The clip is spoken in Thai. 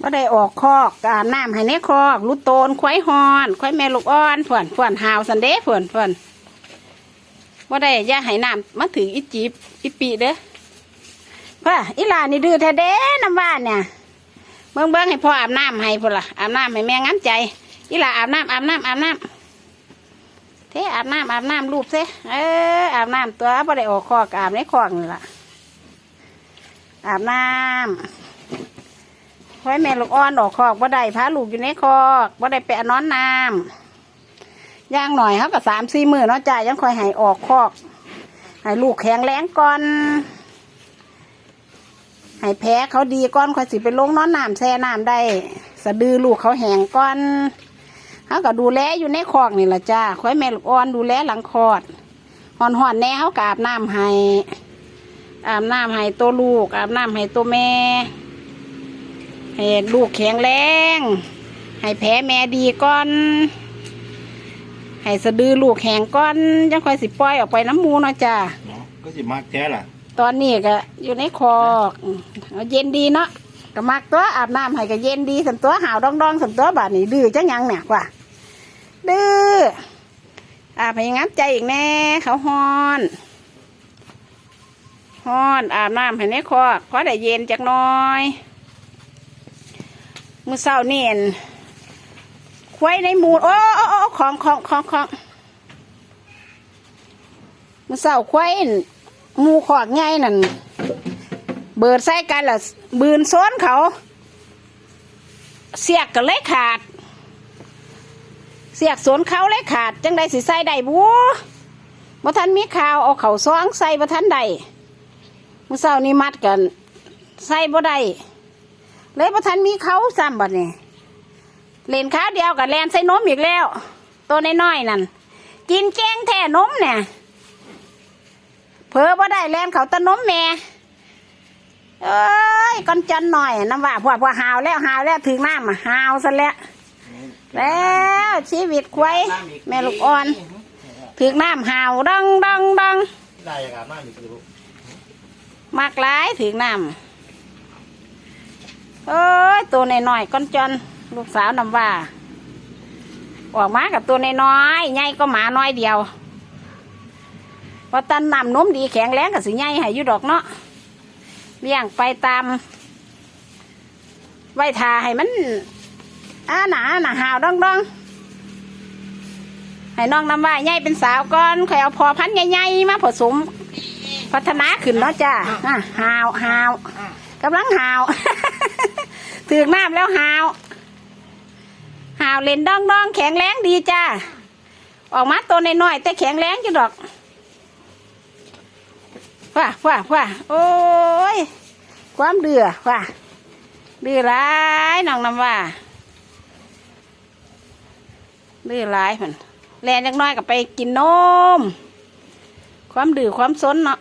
บ่ได้ออกคอกอาบน้ำให้ในคอกลูกโตนควายฮอนควายแม่ลูกอ่อนเพื่อนเพื่อนหาวสันเด้เพื่อนเพื่อนบ่ได้อย่าให้น้ำมาถืออีจีบอีปีเด้อพ่ออีหลานนี่ดื้อแท้เด้น้ำบ้านเนี่ยเบิ่งเบิ่งให้พ่ออาบน้ำให้พุ่นละอาบน้ำให้แม่งามใจอีหลาอาบน้ำอาบน้ำอาบน้ำเทอาบน้ำอาบน้ำรูปเซเอออาบน้ำตัวบ่ได้ออกคอกอาบในคอกนี่ล่ะอาบน้ำ ไว้แม่ลูกอ่อนออกคอกบ่ได้พาลูกอยู่ในคอกบ่ได้ไปเอานอนน้ำย่างหน่อยเขาก็สามสี่มือเนาะจ้ายังคอยให้ออกคอกให้ลูกแข็งแรงก่อนให้แพ้เขาดีก่อนคอยสิไปลงนอนน้ำแช่น้ำได้ สะดือลูกเขาแห้งก่อนเขาก็ดูแลอยู่ในคอกนี่แหละจ้าคอยแม่ลูกอ่อนดูแลหลังคลอดห่อนห่อนแน่เขาก็อาบน้ำให้อาบน้ำให้ตัวลูกอาบน้ำให้ตัวแม่ ให้ลูกแข็งแรง ให้แผลแม่ดีก่อน ให้สะดือลูกแข็งก่อนจังค่อยสิปล่อยออกไปน้ำหมูเนาะจ้าเนาะก็สิมากแท้ล่ะ ตอนนี้ก็อยู่ในคอกเอาเย็นดีเนาะก็มักตัวอาบน้ำให้ก็เย็นดีสันตัวหาวดองดองๆสันตัวบาดนี้ดื้อจังยังเนี่ยว่า ดื้ออาบให้งับใจอีกแน่เขาฮอนฮอนอาบน้ำให้ในคอกพอได้เย็นจักหน้อย มือเศร้านี่เห็นควายในหมูโอ้โอ้โอ้ของของของของมือเศร้าควายหมูขอกไงนั่น เบิดใส่กันละบืนซ้อนเขา เสียกก็เลยขาด เสียกสวนเขาเลยขาด จังใดสิใส่ได้บัวบ่ทันมีข่าวเอาเขาซ้องใส่บ่ทันใดมือเศร้านี่มัดกัน ใส่บ่ได้ เลยพอทันมีเขาซ้ำบัดนี่เล่นข้าวเดียวกับแลนใส่นมอีกแล้ว ตัวน้อยๆนั่นกินแกงแท่นมเนี่ยเพอบ่ได้แลนเขาแตะนมแม่เอ้ยก้อนจันหน่อยน้ำว่าพวกพวกหาวแล้วหาวแล้วถึงน้ำอะหาวซะแล้วแล้วชีวิตควายแม่ลูกอ่อนถึงน้ำหาวดังดังดังได้ครับมากอยู่ลูกมากหลายถึงน้ำเอ้ ยตัวน้อยๆก้อนจอนลูกสาวนำว่า ออกมากับตัวน้อยๆใหญ่ก็หมาน้อยเดียวพอตันนำนมดีแข็งแรงกับสิใหญ่ให้อยู่ดอกเนาะเลี้ยงไปตามไว้ทาให้มันอาหนาหนาหาวดองดองให้น้องนำว่าใหญ่เป็นสาวก่อนใค่อยเอาพอพันธุ์ใหญ่ๆมาผสม พัฒนาขึ้นเนาะจ้าหาวหาวกำลังหาว ถึงน้ำแล้วหาว หาวเล่นดองดองแข็งแรงดีจ้า ออกมาตัวน้อยๆแต่แข็งแรงอยู่ดอกว้าว้าว้าโอ้ย ความเดือว้าดื้อร้ายน้องน้ำว่าดื้อร้ายมันแลนจักน้อยก็ไปกินนม ความดื้อความซนเนาะ